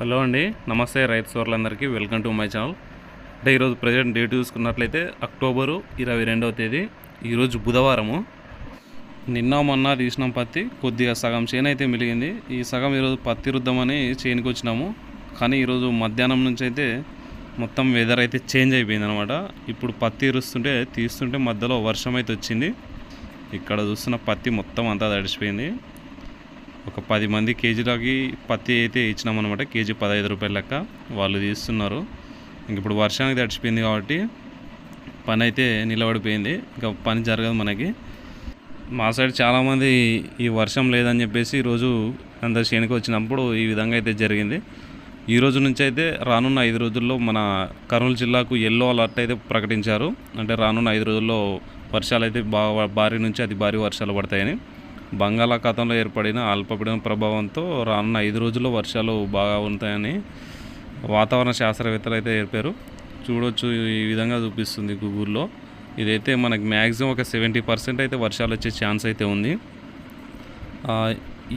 Hello అండి నమస్తే రైతు సోర్లందరికీ వెల్కమ్ టు మై ఛానల్. అంటే ఈరోజు ప్రజెంట్ డేట్ చూసుకున్నట్లయితే అక్టోబరు ఇరవై రెండవ తేదీ ఈరోజు బుధవారము. నిన్న మొన్న తీసిన పత్తి కొద్దిగా సగం చేను అయితే మిలిగింది. ఈ సగం ఈరోజు పత్తి రుద్దామని చేనుకి వచ్చినాము. కానీ ఈరోజు మధ్యాహ్నం నుంచి అయితే మొత్తం వెదర్ అయితే చేంజ్ అయిపోయింది అనమాట ఇప్పుడు పత్తి ఇరుస్తుంటే తీస్తుంటే మధ్యలో వర్షం అయితే వచ్చింది. ఇక్కడ చూస్తున్న పత్తి మొత్తం అంతా తడిచిపోయింది ఒక పది మంది కేజీలకి పత్తి అయితే ఇచ్చినాం అనమాట కేజీ పదహైదు రూపాయల లెక్క వాళ్ళు తీస్తున్నారు. ఇంక ఇప్పుడు వర్షానికి తడిచిపోయింది కాబట్టి పని అయితే నిలబడిపోయింది. ఇంకా పని జరగదు మనకి. మా సైడ్ చాలామంది ఈ వర్షం లేదని చెప్పేసి ఈరోజు అందరు చేనుకు వచ్చినప్పుడు ఈ విధంగా అయితే జరిగింది. ఈ రోజు నుంచి అయితే రానున్న ఐదు రోజుల్లో మన కర్నూలు జిల్లాకు ఎల్లో అలర్ట్ అయితే ప్రకటించారు. అంటే రానున్న ఐదు రోజుల్లో వర్షాలు అయితే బాగా భారీ నుంచి అతి భారీ వర్షాలు పడతాయని. బంగాళాఖాతంలో ఏర్పడిన అల్పపీడన ప్రభావంతో రానున్న ఐదు రోజుల్లో వర్షాలు బాగా ఉంటాయని వాతావరణ శాస్త్రవేత్తలు అయితే ఏర్పారు చూడొచ్చు ఈ విధంగా చూపిస్తుంది గూగుల్లో. ఇదైతే మనకి మ్యాక్సిమం ఒక సెవెంటీ పర్సెంట్ అయితే వర్షాలు వచ్చే ఛాన్స్ అయితే ఉంది.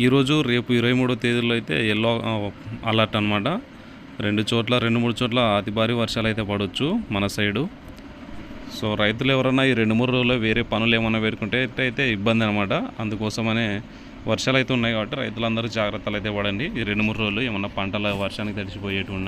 ఈరోజు రేపు ఇరవై మూడో తేదీలో అయితే ఎల్లో అలర్ట్ అనమాట రెండు చోట్ల రెండు మూడు చోట్ల అతి భారీ వర్షాలు అయితే పడవచ్చు మన సైడు. సో రైతులు ఎవరన్నా ఈ రెండు మూడు రోజుల్లో వేరే పనులు ఏమైనా పెట్టుకుంటే అయితే ఇబ్బంది అనమాట అందుకోసమనే వర్షాలు అయితే ఉన్నాయి కాబట్టి రైతులందరూ జాగ్రత్తలు అయితే పడండి. ఈ రెండు మూడు రోజులు ఏమన్నా పంటల వర్షానికి తడిచిపోయేటి